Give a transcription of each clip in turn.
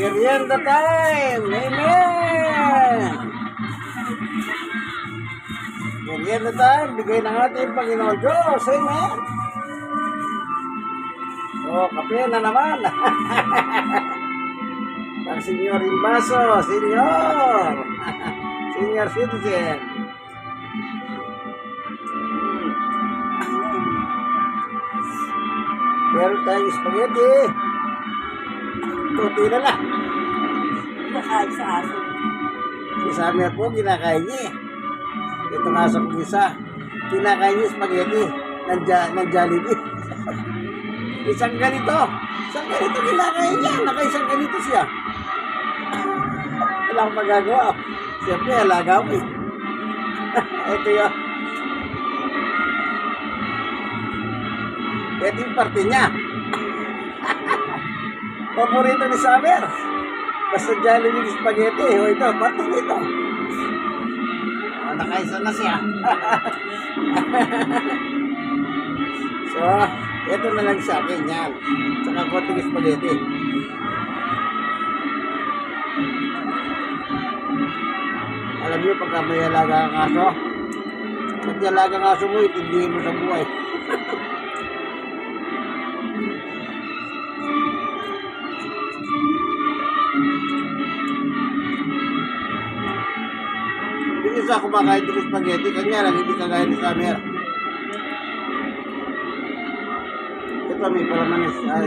Merienda time! Amen! Merienda time! Bigay Panginoon Diyos! Amen! Oh, kape na naman! Pang Senyor Invaso! Senyor! Senior citizen! Meron tayong spaghetti. Kunti na lang. Nakain sa aso. Si Samir po, kinakain niya eh. Ito nga sa kong isa. Kinakain niya spaghetti ng, ng Jollibee. isang ganito. Isang ganito kinakain niya. Nakaisang ganito siya. Wala akong magagawa. Siyempre, alaga ko eh. Ito yun. Ito yung parte niya. Paborito ni Summer. Basta Jollibee spaghetti. O ito, parte nito. Oh, nakaisa na siya. so, ito na lang sa akin yan. Tsaka konting spaghetti. Alam niyo, pagka may alaga kang aso, pag alaga kang aso mo, itindihin mo sa buhay. Isa kumakain ng spaghetti, kanya lang hindi kagaya ni Samer. Ito may palaman ng uh,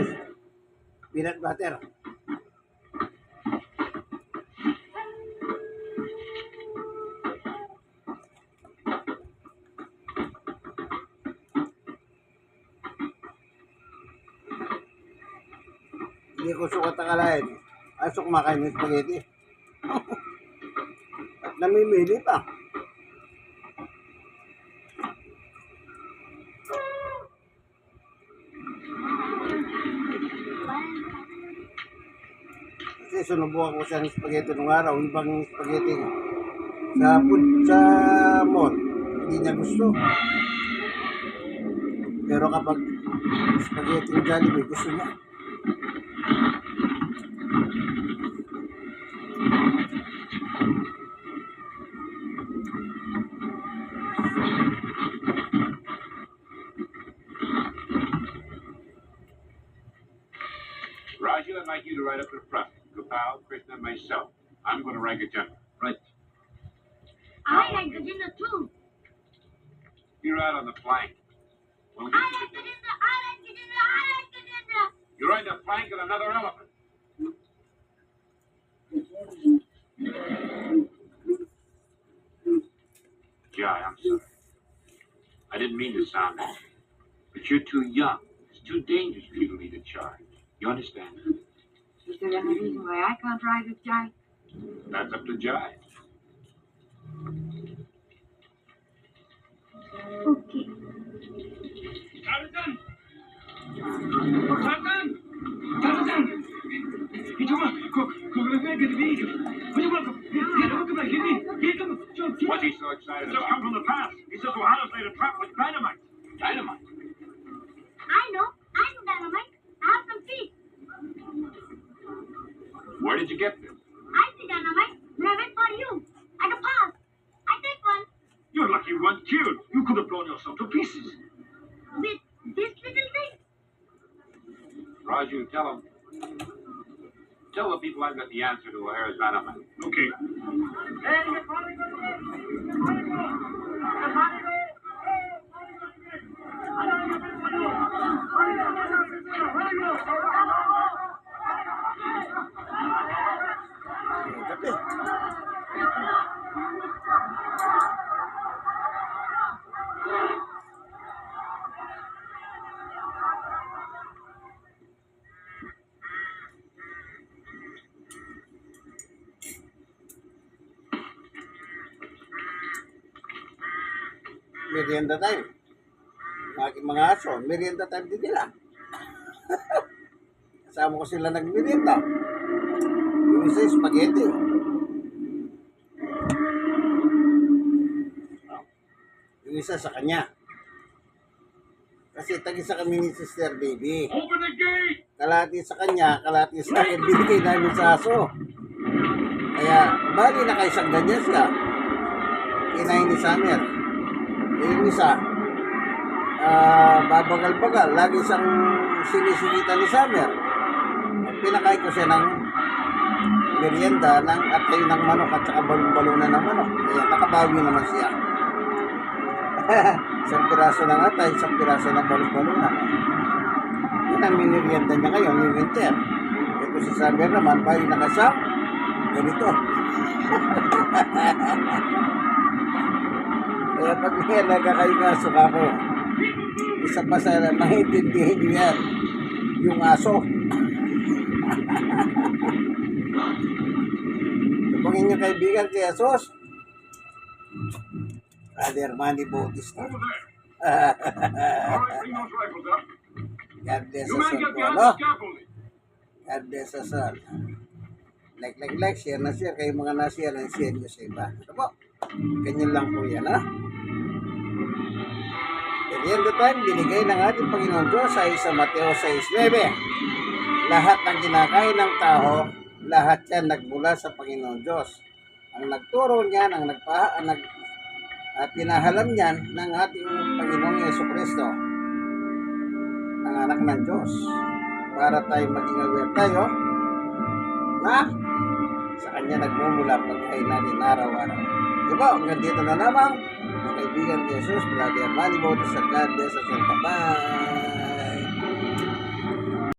peanut butter. Hindi ko sukat akalain. Aso kumakain ng spaghetti. At namimili pa. Kasi sunubukan ko siya ng spaghetti nung araw, ibang spaghetti sa food sa. Hindi niya gusto. Pero kapag spaghetti ng Jollibee, gusto niya. Raju, I'd like you to ride up in front. Gopal, Krishna, myself. I'm going to rank a general. Right. I like the dinner too. You're out on the flank. Well, I like the dinner. I like the dinner. I like the dinner. you're on the flank of another elephant. Jai, I'm sorry. I didn't mean to sound that. But you're too young. It's too dangerous for you to lead a charge. You understand? Is there any reason why I can't ride with Jai? That's up to Jai. Okay. Tarzan! Tarzan! Tarzan! What is so excited It's about? just come from the past. He says O'Hara's laid a trap with dynamite. I dynamite. But I wait for you. I can pass. I take one You're lucky you weren't killed. You could have blown yourself to pieces. with this little thing. Raju, tell him. Tell the people I've got the answer to O'Hara's dynamite. Okay. Kape. Merienda time. Aking mga aso, merienda time din nila. Kasama ko sila nagmerienda. Yung isa yung spaghetti. Yung isa sa kanya. Kasi tag-isa kami ni Sister Baby. Open the gate! kalahati sa kanya, kalahati sa akin, binigay namin sa aso. Kaya, bali na kaisang ganyan siya. Kinain ni Summer. Yung isa, ah, babagal-bagal, lagi siyang sinisigita ni Summer. Pinakain ko siya ng merienda ng atay ng manok at saka balon-balunan ng manok. Kaya nakabawi naman siya. isang piraso ng atay, isang piraso ng balon-balunan. Yan ang minirienda niya ngayon, ni Winter. Ito si Summer naman, bali na siya, ganito. Kaya pag may alaga kayo ng aso ako, isa pa sa maintindihin niyo yan, yung aso. Pang inyong kaibigan kay Asos. Brother Manny Bautista. God bless us all po, no? God bless us all. Like, like, like, share na share. Kayo mga na-share, share nyo sa iba. Ito po. Ganyan lang po yan, ha? Of time, binigay ng ating Panginoon Diyos sa sa Mateo 6.9. Lahat ng kinakain ng tao, lahat yan nagmula sa Panginoon Diyos. Ang nagturo niyan, ang nagpa, ang nag, at pinahalam niyan ng ating Panginoong Yeso Kristo, ang anak ng Diyos, para tayo maging aware tayo na sa Kanya nagmumula pagkain natin araw-araw. Diba? Hanggang dito na lamang, mga kaibigan Jesus, Brother Manny Bautista, God bless us all. Bye-bye!